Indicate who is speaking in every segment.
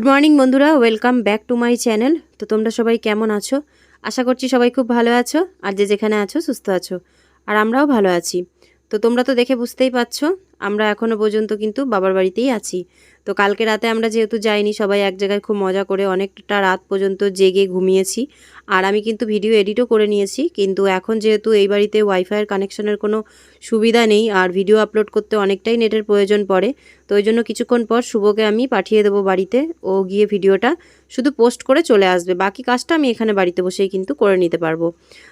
Speaker 1: Good morning বন্ধুরা। Welcome back to my channel তো তোমরা সবাই কেমন আছো? আশা করছি সবাই খুব ভালো আছো আর যে যেখানে আছো, সুস্থ আছো। আর আমরাও ভালো আছি। তো তোমরা তো দেখে বুঝতেই পারছ, আমরা এখনও পর্যন্ত কিন্তু বাবার বাড়িতেই আছি। তো কালকে রাতে আমরা যেহেতু যাইনি, সবাই এক জায়গায় খুব মজা করে অনেকটা রাত পর্যন্ত জেগে ঘুমিয়েছি। আর আমি কিন্তু ভিডিও এডিটও করে নিয়েছি, কিন্তু এখন যেহেতু এই বাড়িতে ওয়াইফাইয়ের কানেকশনের কোনো সুবিধা নেই আর ভিডিও আপলোড করতে অনেকটাই নেটের প্রয়োজন পড়ে, তো ওই জন্য কিছুক্ষণ পর শুভকে আমি পাঠিয়ে দেবো বাড়িতে, ও গিয়ে ভিডিওটা শুধু পোস্ট করে চলে আসবে, বাকি কাজটা আমি এখানে বাড়িতে বসেই কিন্তু করে নিতে পারব।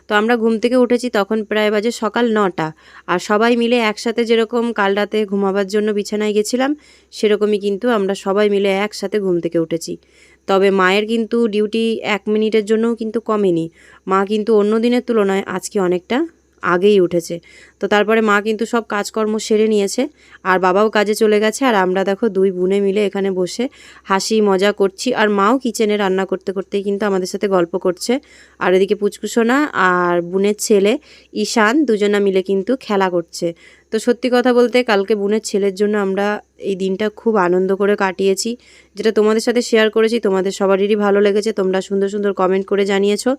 Speaker 1: তো আমরা ঘুম থেকে উঠেছি তখন প্রায় বাজে সকাল নটা, আর সবাই মিলে একসাথে যেরকম কাল রাতে ঘুমাবার জন্য বিছানায় গেছিলাম, সেরকমই কিন্তু আমরা সবাই মিলে একসাথে ঘুম থেকে উঠেছি। তবে মায়ের কিন্তু ডিউটি এক মিনিটের জন্যও কিন্তু কমেনি। মা কিন্তু অন্য দিনের তুলনায় আজকে অনেকটা আগেই উঠেছে। তো তারপরে মা কিন্তু সব কাজকর্ম সেরে নিয়েছে। আর বাবাও কাজে চলে গেছে। আর আমরা দেখো দুই বোনে মিলে এখানে বসে হাসি, মজা করছি। আর মাও কিচেনে রান্না করতে করতেই কিন্তু আমাদের সাথে গল্প করছে। আর এদিকে পুচকুসোনা আর বোনের ছেলে ঈশান দুজনা মিলে কিন্তু খেলা করছে। তো সত্যি কথা বলতে কালকে বোনের ছেলের জন্য আমরা এই দিনটা খুব আনন্দ করে কাটিয়েছি। যেটা তোমাদের সাথে শেয়ার করেছি, তোমাদের সবারই ভালো লেগেছে, তোমরা সুন্দর সুন্দর কমেন্ট করে জানিয়েছো।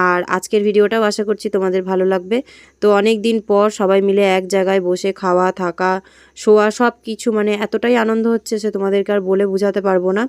Speaker 1: আর আজকের ভিডিওটাও আশা করছি তোমাদের ভালো লাগবে। তো অনেক দিন পর সবাই মিলে এক জায়গায় বসে খাওয়া, থাকা, শোয়া সব কিছু মানে এতটাই আনন্দ হচ্ছে সে তোমাদেরকে আর বলে বোঝাতে পারব না।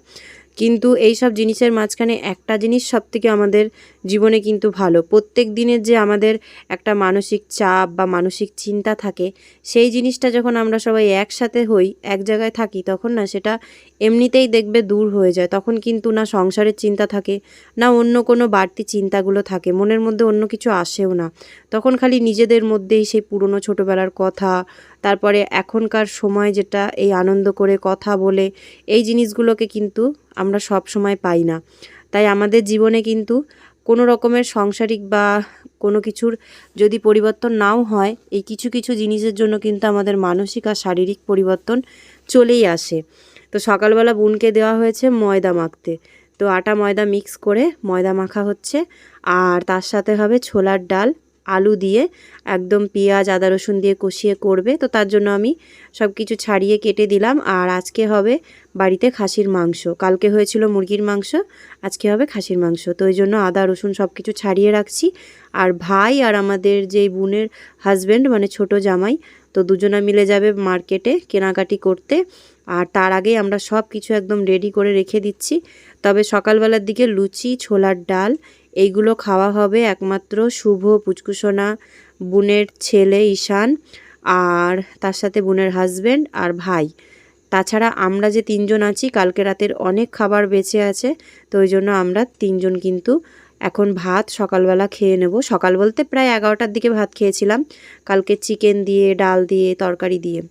Speaker 1: কিন্তু এই সব জিনিসের মাঝখানে একটা জিনিস সব থেকে আমাদের জীবনে কিন্তু ভালো। প্রত্যেক দিনের যে আমাদের একটা মানসিক চাপ বা মানসিক চিন্তা থাকে, সেই জিনিসটা যখন আমরা সবাই একসাথে হই, এক জায়গায় থাকি, তখন না সেটা এমনিতেই দেখবে দূর হয়ে যায়। তখন কিন্তু না সংসারের চিন্তা থাকে, না অন্য কোনো বাড়তি চিন্তাগুলো থাকে, মনের মধ্যে অন্য কিছু আসেও না। তখন খালি নিজেদের মধ্যেই সেই পুরনো ছোটোবেলার কথা, তারপরে এখনকার সময় যেটা, এই আনন্দ করে কথা বলে, এই জিনিসগুলোকে কিন্তু আমরা সব সময় পাই না। তাই আমাদের জীবনে কিন্তু কোনো রকমের সংসারিক বা কোনো কিছুর যদি পরিবর্তন নাও হয়, এই কিছু কিছু জিনিসের জন্য কিন্তু আমাদের মানসিক আর শারীরিক পরিবর্তন চলেই আসে। তো সকালবেলা বোনকে দেওয়া হয়েছে ময়দা মাখতে। তো আটা ময়দা মিক্স করে ময়দা মাখা হচ্ছে, আর তার সাথে হবে ছোলার ডাল। আলু দিয়ে একদম পেঁয়াজ, আদা, রসুন দিয়ে কষিয়ে করবে। তো তার জন্য আমি সব কিছু ছাড়িয়ে কেটে দিলাম। আর আজকে হবে বাড়িতে খাসির মাংস। কালকে হয়েছিল মুরগির মাংস, আজকে হবে খাসির মাংস। তো ওই জন্য আদা, রসুন সব কিছু ছাড়িয়ে রাখছি। আর ভাই আর আমাদের যেই বোনের হাজব্যান্ড মানে ছোট জামাই, তো দুজনা মিলে যাবে মার্কেটে কেনাকাটি করতে। আর তার আগে আমরা সব কিছু একদম রেডি করে রেখে দিচ্ছি। তবে সকালবেলার দিকে লুচি, ছোলার ডাল, এইগুলো খাওয়া হবে একমাত্র শুভ পুচকুসোনা বোনের ছেলে ঈশান আর তার সাথে বোনের হাজব্যান্ড আর ভাই। তাছাড়া আমরা যে তিনজন আছি, কালকে রাতের অনেক খাবার বেঁচে আছে, তো ওই জন্য আমরা তিনজন কিন্তু এখন ভাত সকালবেলা খেয়ে নেব। সকাল বলতে প্রায় এগারোটার দিকে ভাত খেয়েছিলাম। কালকে চিকেন দিয়ে, ডাল দিয়ে, তরকারি দিয়ে।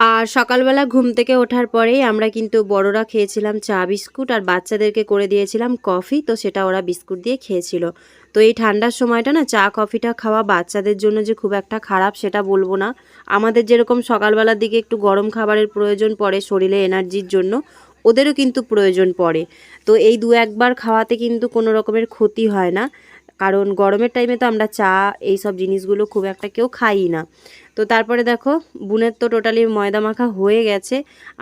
Speaker 1: আর সকালবেলা ঘুম থেকে ওঠার পরেই আমরা কিন্তু বড়রা খেয়েছিলাম চা, বিস্কুট আর বাচ্চাদেরকে করে দিয়েছিলাম কফি, তো সেটা ওরা বিস্কুট দিয়ে খেয়েছিল। তো এই ঠান্ডার সময়টা না, চা, কফিটা খাওয়া বাচ্চাদের জন্য যে খুব একটা খারাপ সেটা বলব না। আমাদের যেরকম সকালবেলার দিকে একটু গরম খাবারের প্রয়োজন পড়ে শরীরে এনার্জির জন্য, ওদেরও কিন্তু প্রয়োজন পড়ে। তো এই দু একবার খাওয়াতে কিন্তু কোনো রকমের ক্ষতি হয় না, কারণ গরমের টাইমে তো আমরা চা এই সব জিনিসগুলো খুব একটা কেউ খাই না। তো তারপরে দেখো, বুনের তো টোটালি ময়দা মাখা হয়ে গেছে,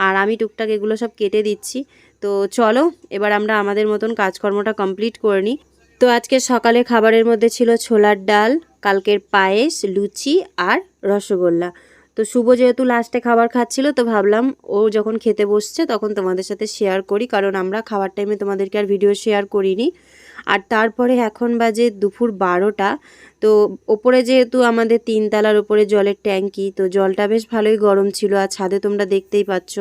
Speaker 1: আর আমি টুকটাক এগুলো সব কেটে দিচ্ছি। তো চলো, এবার আমরা আমাদের মতন কাজকর্মটা কমপ্লিট করে নিই। তো আজকে সকালে খাবারের মধ্যে ছিল ছোলার ডাল, কালকের পায়েস, লুচি আর রসগোল্লা। তো শুভ যেহেতু লাস্টে খাবার খাচ্ছিল, তো ভাবলাম ও যখন খেতে বসছে তখন তোমাদের সাথে শেয়ার করি, কারণ আমরা খাবার টাইমে তোমাদেরকে আর ভিডিও শেয়ার করিনি। আর তারপরে এখন বাজে দুপুর বারোটা। তো ওপরে যেহেতু আমাদের তিনতলার ওপরে জলের ট্যাঙ্কি, তো জলটা বেশ ভালোই গরম ছিল। আর ছাদে তোমরা দেখতেই পাচ্ছ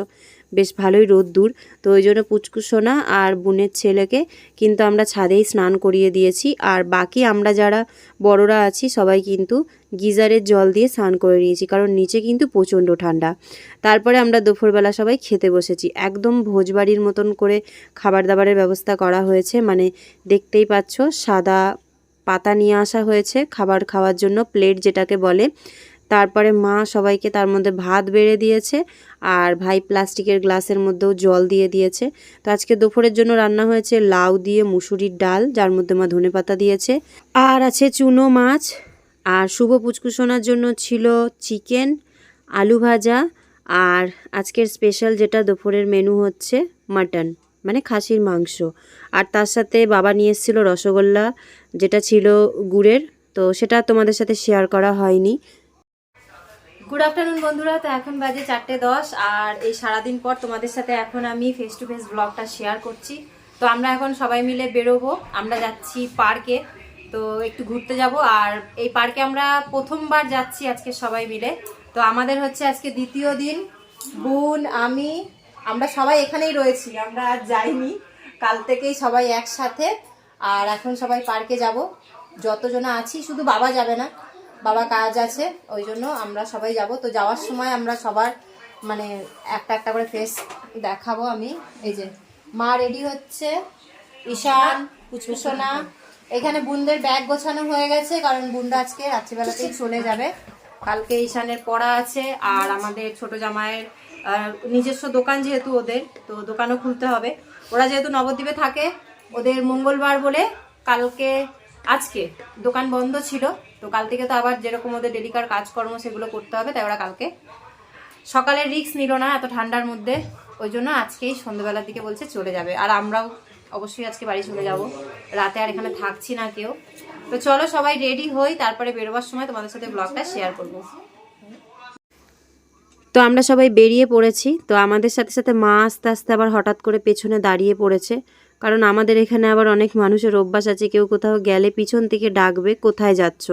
Speaker 1: বেশ ভালোই রোদ্দুর। তো ওই জন্য পুচকুসোনা আর বোনের ছেলেকে কিন্তু আমরা ছাদেই স্নান করিয়ে দিয়েছি। আর বাকি আমরা যারা বড়রা আছি, সবাই কিন্তু গিজারের জল দিয়ে স্নান করে নিয়েছি, কারণ নিচে কিন্তু প্রচণ্ড ঠান্ডা। তারপরে আমরা দুপুরবেলা সবাই খেতে বসেছি। একদম ভোজবাড়ির মতন করে খাবার দাবারের ব্যবস্থা করা হয়েছে। মানে দেখতেই পাচ্ছ, সাদা পাতা নিয়ে আসা হয়েছে খাবার খাওয়ার জন্য। প্লেট যেটাকে বলে তারপরে মা সবাইকে তার মধ্যে ভাত বেড়ে দিয়েছে আর ভাই প্লাস্টিকের গ্লাসের মধ্যেও জল দিয়ে দিয়েছে। তো আজকে দুপুরের জন্য রান্না হয়েছে লাউ দিয়ে মুসুরির ডাল, যার মধ্যে মা ধনে পাতা দিয়েছে। আর আছে চুনো মাছ। আর শুভ পুচকুসোনার জন্য ছিল চিকেন, আলু ভাজা। আর আজকের স্পেশাল যেটা দুপুরের মেনু হচ্ছে মাটন মানে খাসির মাংস। আর তার সাথে বাবা নিয়ে এসেছিল রসগোল্লা, যেটা ছিল গুড়ের। তো সেটা তোমাদের সাথে শেয়ার করা হয়নি। গুড আফটারনুন বন্ধুরা। তো এখন বাজে চারটে দশ, আর এই সারাদিন পর তোমাদের সাথে এখন আমি ফেস টু ফেস ব্লগটা শেয়ার করছি। তো আমরা এখন সবাই মিলে বেরোবো। আমরা যাচ্ছি পার্কে। তো একটু ঘুরতে যাব। আর এই পার্কে আমরা প্রথমবার যাচ্ছি আজকে সবাই মিলে। তো আমাদের হচ্ছে আজকে দ্বিতীয় দিন। বোন, আমি, আমরা সবাই এখানেই রয়েছি। আমরা আর যাইনি। কাল থেকেই সবাই একসাথে। আর এখন সবাই পার্কে যাব। যতজনা আছি, শুধু বাবা যাবে না। বাবা কাজ আছে, ওই জন্য আমরা সবাই যাব। তো যাওয়ার সময় আমরা সবার মানে একটা একটা করে ফেস দেখাবো আমি। এই যে, মা রেডি হচ্ছে। ঈশান পুচকুসোনা এখানে বুনদের ব্যাগ গোছানো হয়ে গেছে, কারণ বুনদা আজকে রাত্রিবেলাতেই চলে যাবে। কালকে ঈশানের পড়া আছে, আর আমাদের ছোট জামাইয়ের নিজস্ব দোকান যেহেতু ওদের, তো দোকানও খুলতে হবে। ওরা যেহেতু নবদ্বীপে থাকে, ওদের মঙ্গলবার বলে কালকে আজকে দোকান বন্ধ ছিল, তো কাল থেকে তো আবার যেরকম ওদের ডেলিকার কাজকর্ম সেগুলো করতে হবে, তাই ওরা কালকে সকালে রিক্স নিল না এত ঠান্ডার মধ্যে, ওই জন্য আজকেই সন্ধ্যেবেলার দিকে বলছে চলে যাবে। আর আমরাও অবশ্যই আজকে বাড়ি চলে যাব। রাতে আর এখানে থাকছি না কেউ। তো চলো সবাই রেডি হই, তারপরে বেরোবার সময় তোমাদের সাথে ব্লগটা শেয়ার করব। তো আমরা সবাই বেরিয়ে পড়েছি, তো আমাদের সাথে সাথে মা আস্তে আস্তে আবার হঠাৎ করে পেছনে দাঁড়িয়ে পড়েছে। কারণ আমাদের এখানে আবার অনেক মানুষের অভ্যাস আছে, কেউ কোথাও গেলে পিছন থেকে ডাকবে, কোথায় যাচ্ছ?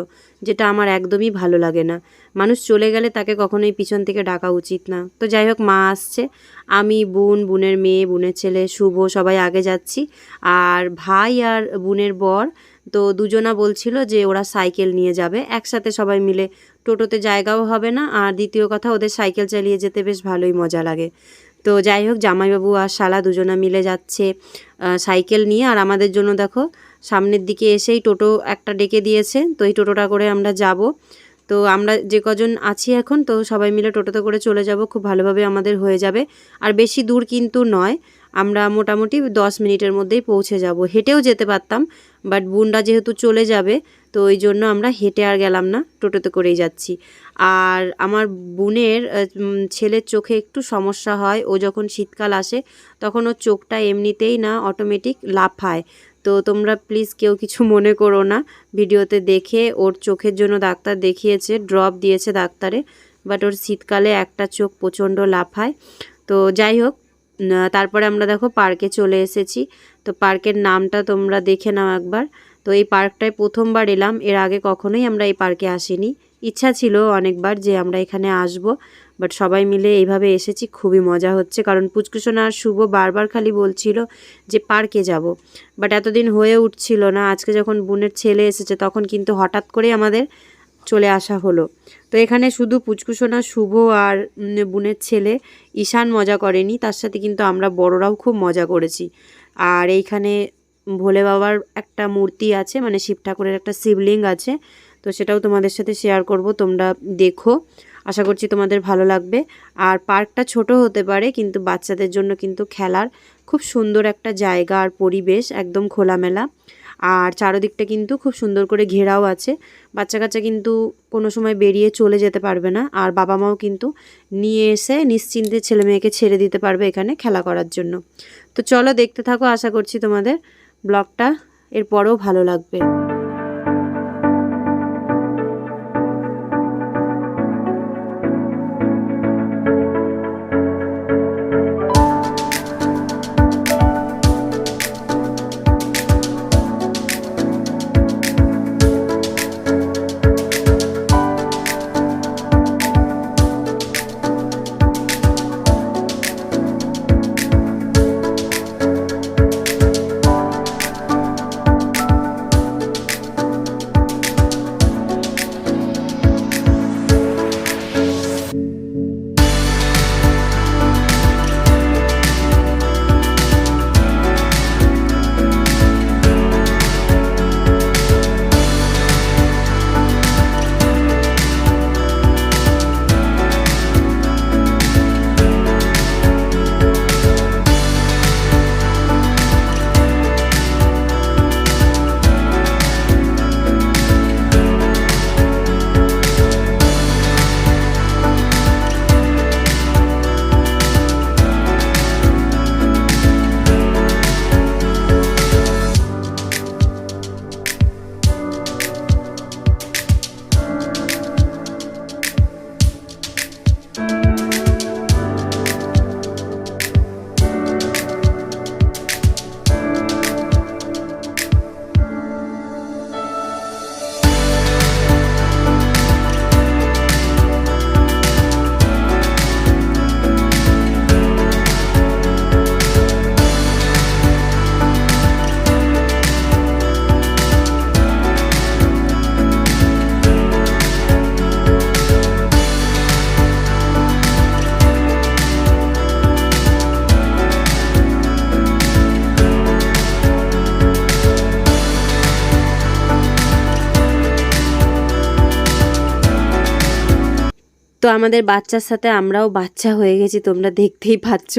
Speaker 1: যেটা আমার একদমই ভালো লাগে না। মানুষ চলে গেলে তাকে কখনোই পিছন থেকে ডাকা উচিত না। তো যাই হোক, মা আসছে। আমি, বোন, বোনের মেয়ে, বোনের ছেলে, শুভ, সবাই আগে যাচ্ছি। আর ভাই আর বোনের বর, তো দুজনা বলছিল যে ওরা সাইকেল নিয়ে যাবে। একসাথে সবাই মিলে টোটোতে জায়গাও হবে না। আর দ্বিতীয় কথা, ওদের সাইকেল চালিয়ে যেতে বেশ ভালোই মজা লাগে। তো যাই হোক, জামাইবাবু আর শালা দুজনা মিলে যাচ্ছে সাইকেল নিয়ে। আর আমাদের জন্য দেখো, সামনের দিকে এসেই টোটো একটা ডেকে দিয়েছে, তো এই টোটোটা করে আমরা যাব। তো আমরা যে কজন আছি এখন, তো সবাই মিলে টোটোতে করে চলে যাব। খুব ভালোভাবে আমাদের হয়ে যাবে। আর বেশি দূর কিন্তু নয়। আমরা মোটামুটি দশ মিনিটের মধ্যেই পৌঁছে যাব। হেঁটেও যেতে পারতাম বাট বুনরা যেহেতু চলে যাবে, তো ওই জন্য আমরা হেঁটে আর গেলাম না, টোটোতে করেই যাচ্ছি। আর আমার বোনের ছেলের চোখে একটু সমস্যা হয়, ও যখন শীতকাল আসে, তখন ওর চোখটা এমনিতেই না অটোমেটিক লাফায় তো তোমরা প্লিজ কেউ কিছু মনে করো না, ভিডিওতে দেখে, ওর চোখের জন্য ডাক্তার দেখিয়েছে ড্রপ দিয়েছে ডাক্তারে বাট ওর শীতকালে একটা চোখ প্রচণ্ড লাফায় তো যাই হোক তারপরে আমরা দেখো পার্কে চলে এসেছি। তো পার্কের নামটা তোমরা দেখে নাও একবার। তো এই পার্কটায় প্রথমবার এলাম, এর আগে কখনোই আমরা এই পার্কে আসিনি। ইচ্ছা ছিল অনেকবার যে আমরা এখানে আসব, বাট সবাই মিলে এইভাবে এসেছি, খুবই মজা হচ্ছে। কারণ পুচকুসোনা আর শুভ বারবার খালি বলছিল যে পার্কে যাব। বাট এতদিন হয়ে উঠছিল না, আজকে যখন বোনের ছেলে এসেছে তখন কিন্তু হঠাৎ করে আমাদের চলে আসা হলো। তো এখানে শুধু পুচকুসোনা শুভ আর বোনের ছেলে ঈশান মজা করেনি, তার সাথে কিন্তু আমরা বড়রাও খুব মজা করেছি। আর এইখানে ভোলে বাবার একটা মূর্তি আছে মানে শিব ঠাকুরের একটা শিবলিঙ্গ আছে, তো সেটাও তোমাদের সাথে শেয়ার করব, তোমরা দেখো। আশা করছি তোমাদের ভালো লাগবে। আর পার্কটা ছোট হতে পারে, কিন্তু বাচ্চাদের জন্য কিন্তু খেলার খুব সুন্দর একটা জায়গা আর পরিবেশ, একদম খোলামেলা। আর চারোদিকটা কিন্তু খুব সুন্দর করে ঘেরাও আছে। বাচ্চা কাচ্চা কিন্তু কোনো সময় বেরিয়ে চলে যেতে পারবে না। আর বাবা মাও কিন্তু নিয়ে এসে নিশ্চিন্তে ছেলে মেয়েকে ছেড়ে দিতে পারবে এখানে খেলা করার জন্য। তো চলো দেখতে থাকো, আশা করছি তোমাদের ব্লগটা এরপরেও ভালো লাগবে। তো আমাদের বাচ্চার সাথে আমরাও বাচ্চা হয়ে গেছি, তোমরা দেখতেই পাচ্ছ।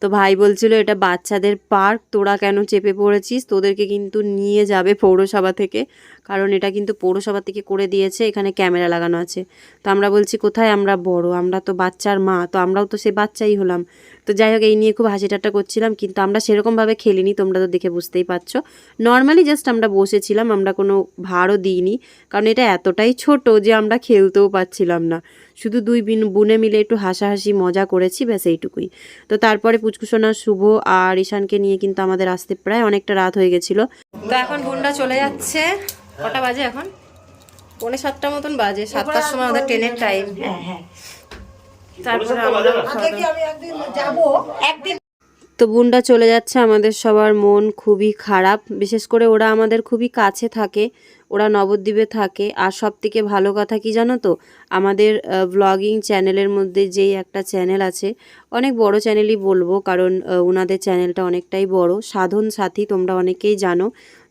Speaker 1: তো ভাই বলছিল, এটা বাচ্চাদের পার্ক, তোরা কেন চেপে পড়েছিস? তোদেরকে কিন্তু নিয়ে যাবে পৌরসভা থেকে। কারণ এটা কিন্তু পৌরসভা থেকে করে দিয়েছে, এখানে ক্যামেরা লাগানো আছে। তো আমরা বলছি, কোথায় আমরা বড়? আমরা তো বাচ্চার মা, তো আমরাও তো সে বাচ্চাই হলাম। তো যাই হোক, এই নিয়ে খুব হাসি ঠাট্টা করছিলাম, কিন্তু আমরা সেরকমভাবে খেলিনি, তোমরা তো দেখে বুঝতেই পারছ। নর্মালি জাস্ট আমরা বসেছিলাম, আমরা কোনো ভাড়ও দিইনি, কারণ এটা এতটাই ছোট যে আমরা খেলতেও পাচ্ছিলাম না। শুধু দুই বিন, বুনে মিলে একটু হাসাহাসি, মজা করেছি, ব্যাস এইটুকুই। তো তারপরে পুচকুসোনা, শুভ আর ঈশানকে নিয়ে কিন্তু আমাদের আসতে প্রায় অনেকটা রাত হয়ে গেছিল। তো এখন বোনরা চলে যাচ্ছে। কটা বাজে এখন? পৌনে সাতটা মতন বাজে সাতটার সময় আমাদের ট্রেনের টাইম তারপরে আমরা তো বোনরা চলে যাচ্ছে আমাদের সবার মন খুবই খারাপ। বিশেষ করে ওরা আমাদের খুবই কাছে থাকে ওরা নবদ্বীপে থাকে। আর সব থেকে ভালো কথা কি জানো তো? আমাদের ব্লগিং চ্যানেলের মধ্যে যেই একটা চ্যানেল আছে অনেক বড় চ্যানেলই বলব কারণ ওনাদের চ্যানেলটা অনেকটাই বড়। সাধন সাথী তোমরা অনেকেই জানো।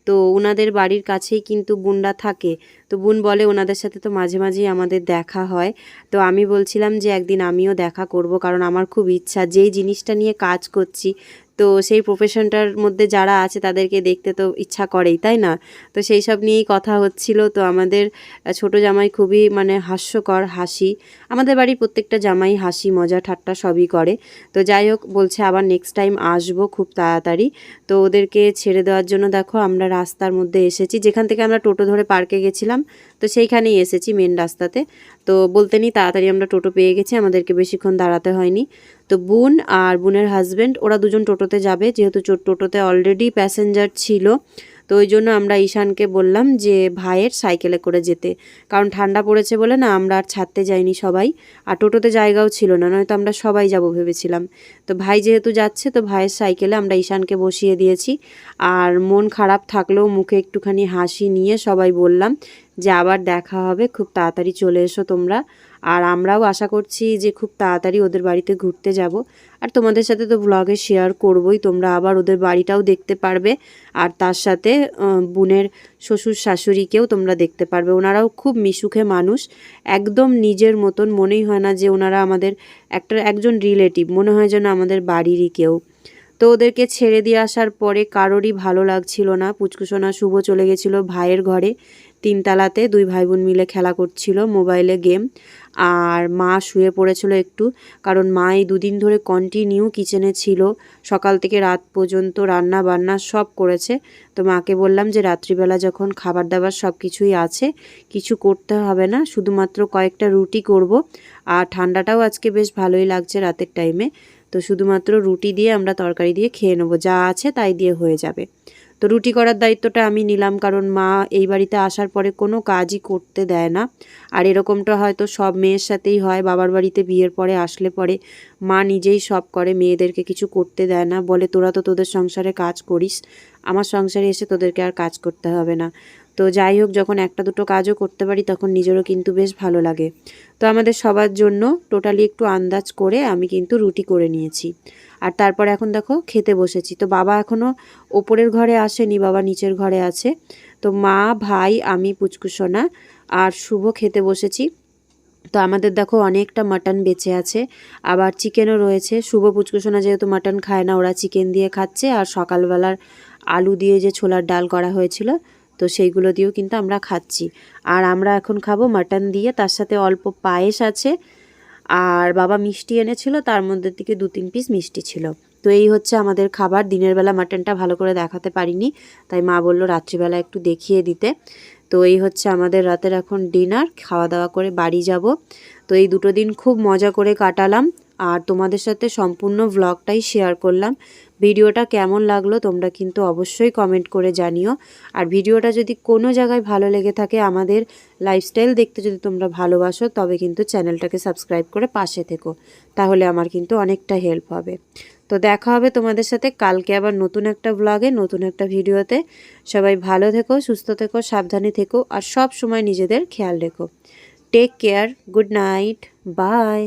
Speaker 1: তো ওনাদের বাড়ির কাছেই কিন্তু বোনরা থাকে। তো বোন বলে ওনাদের সাথে তো মাঝে মাঝেই আমাদের দেখা হয়। তো আমি বলছিলাম যে, একদিন আমিও দেখা করব, কারণ আমার খুব ইচ্ছা। যেই জিনিসটা নিয়ে কাজ করছি তো সেই প্রফেশনটার মধ্যে যারা আছে তাদেরকে দেখতে তো ইচ্ছা করেই, তাই না? তো সেই সব নিয়েই কথা হচ্ছিল। তো আমাদের ছোট জামাই খুবই মানে হাস্যকর হাসি। আমাদের বাড়ির প্রত্যেকটা জামাই হাসি, মজা, ঠাট্টা সবই করে। তো যাই হোক, বলছে আবার নেক্সট টাইম আসব খুব তাড়াতাড়ি। তো ওদেরকে ছেড়ে দেওয়ার জন্য দেখো আমরা রাস্তার মধ্যে এসেছি। যেখান থেকে আমরা টোটো ধরে পার্কে গেছিলাম, তো সেইখানেই এসেছি মেন রাস্তাতে। তো বলতে নি তাড়াতাড়ি আমরা টোটো পেয়ে গেছি, আমাদেরকে বেশিক্ষণ দাঁড়াতে হয়নি। তো বোন আর বোনের হাজব্যান্ড ওরা দুজন টোটোতে যাবে, যেহেতু টোটোতে অলরেডি প্যাসেঞ্জার ছিল। তো ওই জন্য আমরা ঈশানকে বললাম যে, ভাইয়ের সাইকেলে করে যেতে। কারণ ঠান্ডা পড়েছে বলে না আমরা আর ছাড়তে যাইনি সবাই। আর টোটোতে জায়গাও ছিল না, নয়তো আমরা সবাই যাব ভেবেছিলাম। তো ভাই যেহেতু যাচ্ছে, তো ভাইয়ের সাইকেলে আমরা ঈশানকে বসিয়ে দিয়েছি। আর মন খারাপ থাকলেও মুখে একটুখানি হাসি নিয়ে সবাই বললাম যে, আবার দেখা হবে, খুব তাড়াতাড়ি চলে এসো তোমরা। আর আমরাও আশা করছি যে খুব তাড়াতাড়ি ওদের বাড়িতে ঘুরতে যাব। আর তোমাদের সাথে তো ব্লগে শেয়ার করবই, তোমরা আবার ওদের বাড়িটাও দেখতে পারবে। আর তার সাথে বোনের শ্বশুর শাশুড়িকেও তোমরা দেখতে পারবে। ওনারাও খুব মিশুখে মানুষ। একদম নিজের মতন, মনেই হয় না যে ওনারা আমাদের একটা, একজন রিলেটিভ মনে হয় যেন আমাদের বাড়িরই কেউ। তো ওদেরকে ছেড়ে দিয়ে আসার পরে কারোরই ভালো লাগছিল না। পুচকুসোনা শুভ চলে গেছিল ভাইয়ের ঘরে। তিনতলাতে দুই ভাই বোন মিলে খেলা করছিল মোবাইলে গেম। আর মা শুয়ে পড়েছিল একটু, কারণ মা এই দুদিন ধরে কন্টিনিউ কিচেনে ছিল। সকাল থেকে রাত পর্যন্ত রান্না বান্না সব করেছে। তো মাকে বললাম যে রাত্রিবেলা যখন খাবার দাবার সব কিছুই আছে, কিছু করতে হবে না, শুধুমাত্র কয়েকটা রুটি করব। আর ঠান্ডাটাও আজকে বেশ ভালোই লাগছে রাতের টাইমে তো শুধুমাত্র রুটি দিয়ে আমরা তরকারি দিয়ে খেয়ে নেব, যা আছে তাই দিয়ে হয়ে যাবে। তো রুটি করার দায়িত্বটা আমি নিলাম, কারণ মা এই বাড়িতে আসার পরে কোনো কাজই করতে দেয় না। আর এরকমটা হয়তো সব মেয়ের সাথেই হয়, বাবার বাড়িতে বিয়ের পরে আসলে পরে মা নিজেই সব করে, মেয়েদেরকে কিছু করতে দেয় না। বলে, তোরা তো তোদের সংসারে কাজ করিস, আমার সংসারে এসে তোদেরকে আর কাজ করতে হবে না। তো যাই হোক, যখন একটা দুটো কাজও করতে পারি, তখন নিজেরও কিন্তু বেশ ভালো লাগে। তো আমাদের সবার জন্য টোটালি একটু আন্দাজ করে আমি কিন্তু রুটি করে নিয়েছি। আর তারপর এখন দেখো, খেতে বসেছি। তো বাবা এখনও ওপরের ঘরে আসেনি, বাবা নিচের ঘরে আছে। তো মা, ভাই, আমি, পুচকুসোনা আর শুভ খেতে বসেছি। তো আমাদের দেখো অনেকটা মাটন বেঁচে আছে। আবার চিকেনও রয়েছে। শুভ, পুচকুসোনা যেহেতু মাটন খায় না, ওরা চিকেন দিয়ে খাচ্ছে। আর সকালবেলার আলু দিয়ে যে ছোলার ডাল করা হয়েছিল তো সেইগুলো দিয়েও কিন্তু আমরা খাচ্ছি। আর আমরা এখন খাব মাটন দিয়ে, তার সাথে অল্প পায়েস আছে। আর বাবা মিষ্টি এনেছিল, তার মধ্যে থেকে দু তিন পিস মিষ্টি ছিল। তো এই হচ্ছে আমাদের খাবার। দিনের বেলা মাটনটা ভালো করে দেখাতে পারিনি, তাই মা বলল রাত্রিবেলা একটু দেখিয়ে দিতে। তো এই হচ্ছে আমাদের রাতের এখন ডিনার, খাওয়া দাওয়া করে বাড়ি যাব। তো এই দুটো দিন খুব মজা করে কাটালাম। আর তোমাদের সাথে সম্পূর্ণ ভ্লগটাই শেয়ার করলাম। ভিডিওটা কেমন লাগল তোমরা কিন্তু অবশ্যই কমেন্ট করে জানিও। আর ভিডিওটা যদি কোনো জায়গায় ভালো লেগে থাকে, আমাদের লাইফস্টাইল দেখতে যদি তোমরা ভালোবাসো, তবে কিন্তু চ্যানেলটাকে সাবস্ক্রাইব করে পাশে থেকো। তাহলে আমার কিন্তু অনেকটা হেল্প হবে। তো দেখা হবে তোমাদের সাথে কালকে আবার নতুন একটা ব্লগে নতুন একটা ভিডিওতে। সবাই ভালো থেকো, সুস্থ থেকো, সাবধানে থেকো, আর সব সময় নিজেদের খেয়াল রেখো। Take care good night bye